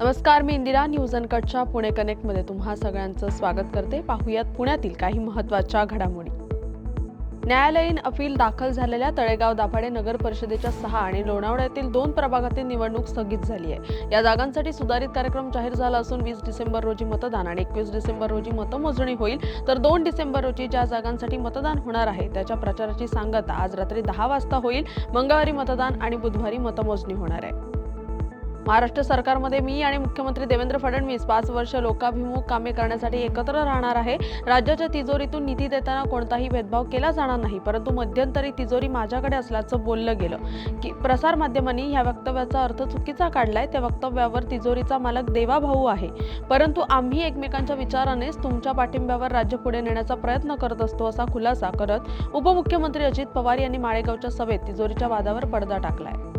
नमस्कार मी इंदिरा न्यूज अनकटच्या पुणे कनेक्टमध्ये तुम्हा सगळ्यांचं स्वागत करते. पाहुयात पुण्यातील काही महत्त्वाच्या घडामोडी. न्यायालयीन अपील दाखल झालेल्या तळेगाव दाभाडे नगर परिषदेच्या सहा आणि लोणावळ्यातील दोन प्रभागातील निवडणूक स्थगित झाली आहे. या जागांसाठी सुधारित कार्यक्रम जाहीर झाला असून वीस डिसेंबर रोजी मतदान आणि एकवीस डिसेंबर रोजी मतमोजणी होईल. तर दोन डिसेंबर रोजी ज्या जागांसाठी मतदान होणार आहे त्याच्या प्रचाराची सांगता आज रात्री दहा वाजता होईल. मंगळवारी मतदान आणि बुधवारी मतमोजणी होणार आहे. महाराष्ट्र सरकारमध्ये मी आणि मुख्यमंत्री देवेंद्र फडणवीस पाच वर्ष लोकाभिमुख कामे करण्यासाठी एकत्र राहणार आहे. राज्याच्या तिजोरीतून निधी देताना कोणताही भेदभाव केला जाणार नाही परंतु मध्यंतरी तिजोरी माझ्याकडे असल्याचं बोललं गेलं. की प्रसारमाध्यमांनी ह्या वक्तव्याचा अर्थ चुकीचा काढलाय त्या वक्तव्यावर तिजोरीचा मालक देवाभाऊ आहे. परंतु आम्ही एकमेकांच्या विचारानेच तुमच्या पाठिंब्यावर राज्य पुढे नेण्याचा प्रयत्न करत असतो असा खुलासा करत उपमुख्यमंत्री अजित पवार यांनी माळेगावच्या सभेत तिजोरीच्या वादावर पडदा टाकलाय.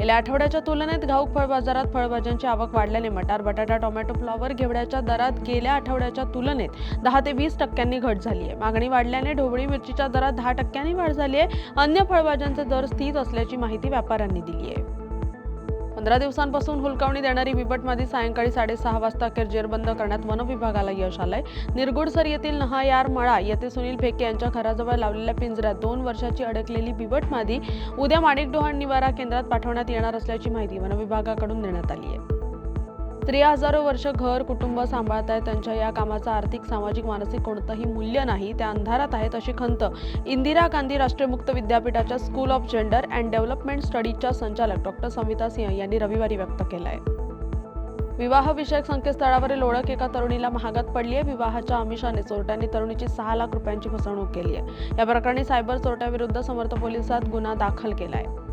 गेल्या आठवड्याच्या तुलनेत घाऊक फळ बाजारात फळभाज्यांची आवक वाढल्याने मटार बटाटा टोमॅटो फ्लॉवर घेवड्याच्या दरात गेल्या आठवड्याच्या तुलनेत दहा ते वीस टक्क्यांनी घट झाली आहे. मागणी वाढल्याने ढोबळी मिरचीच्या दरात दहा टक्क्यांनी वाढ झाली आहे. अन्य फळभाज्यांचे दर स्थित असल्याची माहिती व्यापाऱ्यांनी दिली आहे. पंधरा दिवसांपासून हुलकावणी देणारी बिबटमादी सायंकाळी साडेसहा वाजता अखेर जेरबंद करण्यात वन विभागाला यश आलंय. निरगुडसर येथील नहायार मळा येथे सुनील फेके यांच्या घराजवळ लावलेल्या पिंजऱ्यात दोन वर्षाची अडकलेली बिबटमादी उद्या माणिकडोहाण निवारा केंद्रात पाठवण्यात येणार असल्याची माहिती वन विभागाकडून देण्यात आली आहे. स्त्रिया हजारो वर्ष घर कुटुंब सांभाळत आहेत त्यांच्या या कामाचं आर्थिक सामाजिक मानसिक कोणतंही मूल्य नाही. त्या अंधारात आहेत अशी खंत. इंदिरा गांधी राष्ट्रीय मुक्त विद्यापीठाच्या school of gender and development स्टडीजच्या संचालक डॉक्टर समिता सिंह यांनी रविवारी व्यक्त केलं आहे विवाहविषयक संकेतस्थळावरील ओळख एका तरुणीला महागात पडली आहे विवाहाच्या आमिषाने चोरट्यांनी तरुणीची सहा लाख रुपयांची फसवणूक केली आहे या प्रकरणी सायबर चोरट्याविरुद्ध समर्थ पोलिसात गुन्हा दाखल केला आहे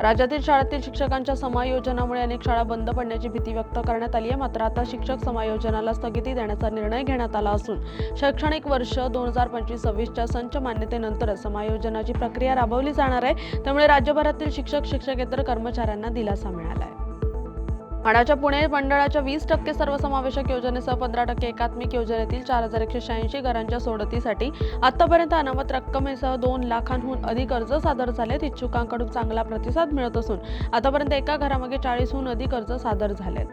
राज्यातील शाळेतील शिक्षकांच्या समायोजनामुळे अनेक शाळा बंद पडण्याची भीती व्यक्त करण्यात आली आहे. मात्र आता शिक्षक समायोजनाला स्थगिती देण्याचा निर्णय घेण्यात आला असून शैक्षणिक वर्ष दोन हजार पंचवीस सव्वीसच्या संच मान्यतेनंतरच समायोजनाची प्रक्रिया राबवली जाणार आहे. त्यामुळे राज्यभरातील शिक्षक शिक्षकेतर कर्मचाऱ्यांना दिलासा मिळाला आहे म्हाडाच्या पुणे मंडळाच्या वीस टक्के सर्वसमावेशक योजनेसह पंधरा टक्के एकात्मिक योजनेतील चार हजार एकशे शहाऐंशी घरांच्या सोडतीसाठी आतापर्यंत अनामत रक्कमेसह दोन लाखांहून अधिक अर्ज सादर झालेत. इच्छुकांकडून चांगला प्रतिसाद मिळत असून आतापर्यंत एका घरामागे चाळीसहून अधिक अर्ज सादर झालेत.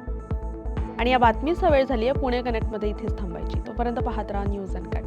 आणि या बातमीचा वेळ झाली आहे पुणे कनेक्टमध्ये इथेच थांबायची. तोपर्यंत पाहत राहा न्यूज अँड कट